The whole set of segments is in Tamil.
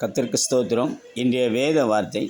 கத்திற்கு ஸ்தோத்திரம். இன்றைய வேத வார்த்தை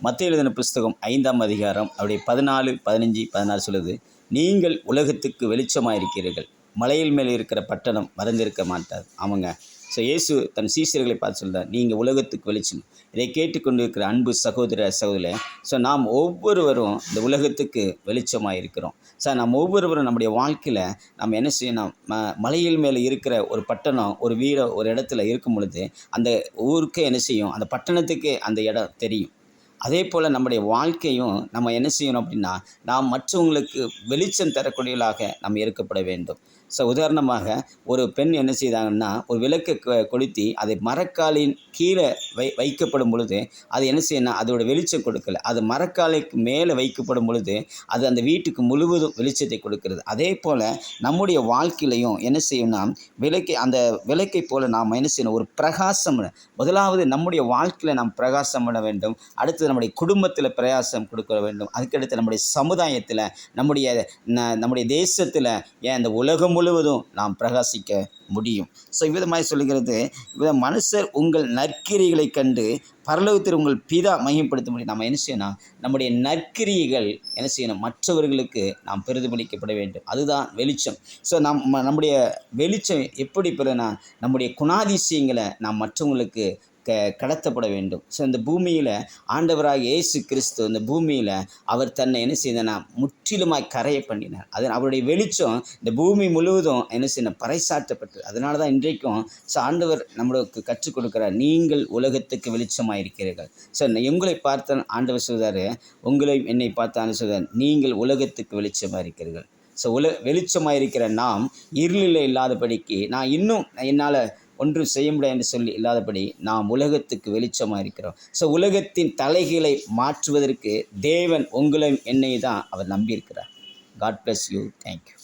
மத்திய எழுதின புஸ்தகம் ஐந்தாம் அதிகாரம் அப்படி பதினாலு பதினஞ்சு பதினாறு சொல்லுது நீங்கள் உலகத்துக்கு வெளிச்சமாக இருக்கிறீர்கள் மலையில் மேல் இருக்கிற பட்டணம் மறந்திருக்க மாட்டார். ஆமாங்க. ஸோ இயேசு தன் சீசர்களை பார்த்து சொல்கிறார் நீங்கள் உலகத்துக்கு வெளிச்சம். இதை கேட்டுக்கொண்டிருக்கிற அன்பு சகோதர சகோதர ஸோ நாம் ஒவ்வொருவரும் இந்த உலகத்துக்கு வெளிச்சமாக இருக்கிறோம். சார் நாம் ஒவ்வொருவரும் நம்முடைய வாழ்க்கையில் நம்ம என்ன செய்யணும்? ம மலையில் மேலே இருக்கிற ஒரு பட்டணம் ஒரு வீடோ ஒரு இடத்துல இருக்கும் பொழுது அந்த ஊருக்கே என்ன செய்யும்? அந்த பட்டணத்துக்கே அந்த இடம் தெரியும். அதே போல் நம்முடைய வாழ்க்கையும் நம்ம என்ன செய்யணும் அப்படின்னா நாம் மற்றவங்களுக்கு வெளிச்சம் தரக்கூடியவர்களாக நம்ம இருக்கப்பட வேண்டும். ஸோ உதாரணமாக ஒரு பெண் என்ன செய்தாங்கன்னா ஒரு விளக்கை கொளுத்தி அதை மரக்காலின் கீழே வை வைக்கப்படும் பொழுது அது என்ன செய்யணும் அதோட வெளிச்சம் கொடுக்கல. அது மரக்காலைக்கு மேலே வைக்கப்படும் பொழுது அது அந்த வீட்டுக்கு முழுவதும் வெளிச்சத்தை கொடுக்கிறது. அதே போல் நம்முடைய வாழ்க்கையிலையும் என்ன செய்யணும்னா விளக்கை அந்த விளக்கை போல் நாம் என்ன செய்யணும் ஒரு பிரகாசம் முதலாவது நம்முடைய வாழ்க்கையில் நாம் பிரகாசம் பண்ண வேண்டும். அடுத்தது நம்முடைய குடும்பத்தில் பிரயாசம் கொடுக்க வேண்டும். அதுக்கடுத்து நம்முடைய சமுதாயத்தில் நம்முடைய ந- நம்முடைய தேசத்தில் ஏன் இந்த உலகம் முழுவதும் நாம் பிரகாசிக்க முடியும். ஸோ இவ்விதமாய் சொல்லுகிறது இவ்வித மனுஷர் உங்கள் நற்கிரிகளை கண்டு பரலோகத்தில் உங்கள் பிதா மையப்படுத்த முடியும். நம்ம என்ன செய்யணும்? நம்முடைய நற்கிரியைகள் என்ன செய்யணும்? மற்றவர்களுக்கு நாம் பிரதிபலிக்கப்பட வேண்டும். அதுதான் வெளிச்சம். ஸோ நம் நம்முடைய வெளிச்சம் எப்படி பெறனா நம்முடைய குணாதிசயங்களை நாம் மற்றவங்களுக்கு க கடத்தப்பட வேண்டும். ஸோ இந்த பூமியில் ஆண்டவராக இயேசு கிறிஸ்து இந்த பூமியில் அவர் தன்னை என்ன செய்தனா முற்றிலுமாய் கரைய பண்ணினார். அதன் அவருடைய வெளிச்சம் இந்த பூமி முழுவதும் என்ன செய்யணும் பறைசாற்றப்பட்டது. அதனால தான் இன்றைக்கும் ஸோ ஆண்டவர் நம்மளுக்கு கற்றுக் கொடுக்கிறார் நீங்கள் உலகத்துக்கு வெளிச்சமாக இருக்கிறீர்கள். ஸோ எங்களை பார்த்த ஆண்டவர் சொல்கிறார் உங்களை என்னை பார்த்த ஆண்டவர் நீங்கள் உலகத்துக்கு வெளிச்சமாக இருக்கிறீர்கள். ஸோ உல வெளிச்சமாக இருக்கிற நாம் இருளில் இல்லாதபடிக்கு நான் இன்னும் என்னால் ஒன்றும் செய்ய முடியாது என்று சொல்லி இல்லாதபடி நாம் உலகத்துக்கு வெளிச்சமாக இருக்கிறோம். ஸோ உலகத்தின் தலைகளை மாற்றுவதற்கு தேவன் உங்களையும் என்னை தான் அவர் நம்பியிருக்கிறார். God bless you thank you